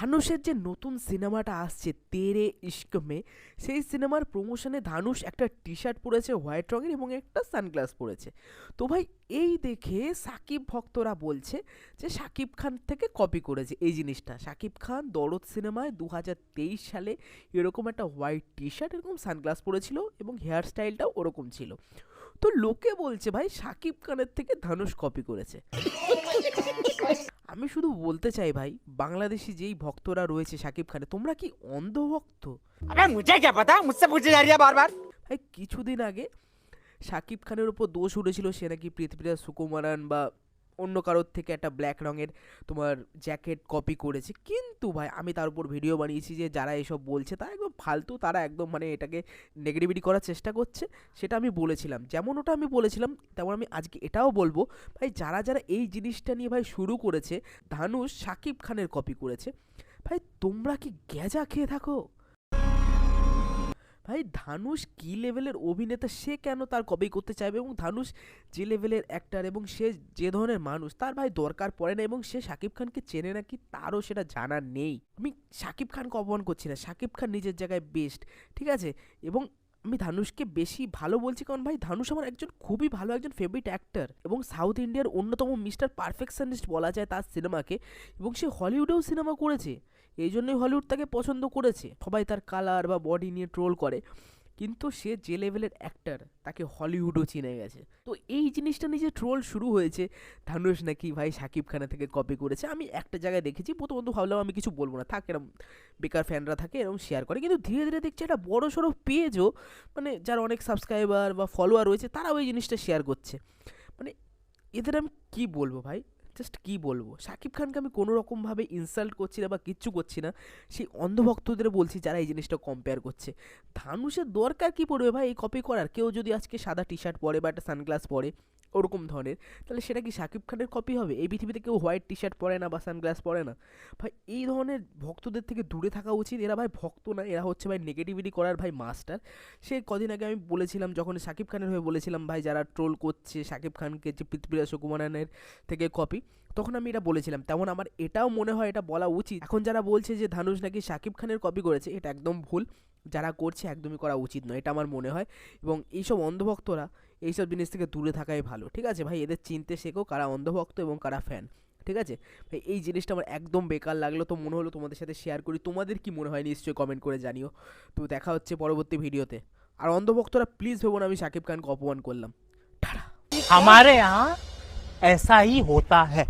ধানুষের যে নতুন সিনেমাটা আসছে, তেরে ইস্ক মে, সেই সিনেমার প্রমোশনে ধানুষ একটা টি শার্ট পরেছে হোয়াইট রঙের এবং একটা সানগ্লাস পরেছে। তো ভাই, এই দেখে সাকিব ভক্তরা বলছে যে সাকিব খান থেকে কপি করেছে এই জিনিসটা। সাকিব খান দরদ সিনেমায় দু হাজার তেইশ সালে এরকম একটা হোয়াইট টি শার্ট এরকম সানগ্লাস পরেছিল এবং হেয়ার স্টাইলটাও ওরকম ছিল। তো লোকে বলছে, ভাই, সাকিব খানের থেকে ধানুষ কপি করেছে। আমি শুধু বলতে চাই ভাই বাংলাদেশি যেই ভক্তরা রয়েছে সাকিব খানে তোমরা কি অন্ধ ভক্ত ভাই কিছুদিন আগে সাকিব খানের উপর দোষ উঠেছিল সে নাকি পৃথিবীরা সুকুমারান বা অন্য কারোর থেকে একটা ব্ল্যাক রঙের তোমার জ্যাকেট কপি করেছে। কিন্তু ভাই, আমি তার উপর ভিডিও বানিয়েছি যে যারা এসব বলছে, তারা একদম ফালতু, তারা একদম মানে এটাকে নেগেটিভিটি করার চেষ্টা করছে, সেটা আমি বলেছিলাম। যেমন ওটা আমি বলেছিলাম, তেমন আমি আজকে এটাও বলব, ভাই, যারা যারা এই জিনিসটা নিয়ে ভাই শুরু করেছে ধানুষ সাকিব খানের কপি করেছে, ভাই, তোমরা কি গ্যাজা খেয়ে থাকো? ভাই ধানুষ কী লেভেলের অভিনেতা? সে কেন তার কপি করতে চাইবে? এবং ধানুষ যে লেভেলের অ্যাক্টার এবং সে যে ধরনের মানুষ, তার ভাই দরকার পড়ে না এবং সে শাকিব খানকে চেনে নাকি তারও সেটা জানা নেই। আমি শাকিব খানকে অপমান করছি না। শাকিব খান নিজের জায়গায় বেস্ট ঠিক আছে? এবং আমি ধানুষকে বেশি ভালো বলছি কারণ ভাই ধানুষ আমার একজন খুবই ভালো একজন ফেভারিট অ্যাক্টর এবং সাউথ ইন্ডিয়ার অন্যতম মিস্টার পারফেকশনিস্ট বলা যায় তার সিনেমাকে এবং সে হলিউডেও সিনেমা করেছে। এই জন্যই হলিউড তাকে পছন্দ করেছে। সবাই তার কালার বা বডি নিয়ে ট্রোল করে। কিন্তু সে যে লেভেলের অ্যাক্টার তাকে হলিউডও চিনে গেছে। তো এই জিনিসটা নিয়ে যে ট্রোল শুরু হয়েছে ধানুষ নাকি ভাই সাকিব খানের থেকে কপি করেছে, আমি একটা জায়গায় দেখেছি প্রথমত ভাবলাম আমি কিছু বলব না, থাক এরম বেকার ফ্যানরা থাকে এরকম শেয়ার করে, কিন্তু ধীরে ধীরে দেখছি একটা বড় সড়ো পেজও মানে যার অনেক সাবস্ক্রাইবার বা ফলোয়ার রয়েছে, তারাও এই জিনিসটা শেয়ার করছে। মানে এদের আমি কী বলব ভাই? জাস্ট কি বলব? সাকিব খানকে আমি কোনো রকমভাবে ইনসাল্ট করছি না বা কিচ্ছু করছি না। সেই অন্ধভক্তদের বলছি যারা এই জিনিসটা কম্পেয়ার করছে। ধানুষের দরকার কি পড়বে ভাই এই কপি করার? কেউ যদি আজকে সাদা টি শার্ট পরে বা একটা সানগ্লাস পরে ওরকম ধরনের। তাহলে সেটা কি শাকিব খানের কপি হবে? এই পৃথিবীতে কেউ হোয়াইট টি শার্ট পরে না বা সানগ্লাস পরে না? ভাই, এই ধরনের ভক্তদের থেকে দূরে থাকা উচিত। এরা ভাই ভক্ত না, এরা হচ্ছে ভাই নেগেটিভিটি করার ভাই মাস্টার সে কদিন আগে আমি বলেছিলাম, যখন শাকিব খানের হয়ে বলেছিলাম, ভাই, যারা ট্রোল করছে শাকিব খানকে যে পৃথিবীরাজ সুকুমারানের থেকে কপি তখন আমি এটা বলেছিলাম। তেমন আমার এটাও মনে হয়, এটা বলা উচিত। এখন যারা বলছে যে ধানুষ নাকি শাকিব খানের কপি করেছে, এটা একদম ভুল। যারা করছে একদমই করা উচিত নয় এটা আমার মনে হয় এবং এইসব অন্ধভক্তরা এইসব জিনিস থেকে দূরে থাকাই ভালো ঠিক আছে ভাই এদের চিনতে শেখো কারা অন্ধভক্ত এবং কারা ফ্যান ঠিক আছে ভাই এই জিনিসটা আমার একদম বেকার লাগলো তো মনে হলো তোমাদের সাথে শেয়ার করি তোমাদের কি মনে হয় নিশ্চয়ই কমেন্ট করে জানিও তো দেখা হচ্ছে পরবর্তী ভিডিওতে আর অন্ধভক্তরা প্লিজ ভেবো না আমি শাকিব খানকে অপমান করলাম টাটা हमारे यहाँ ऐसा ही होता है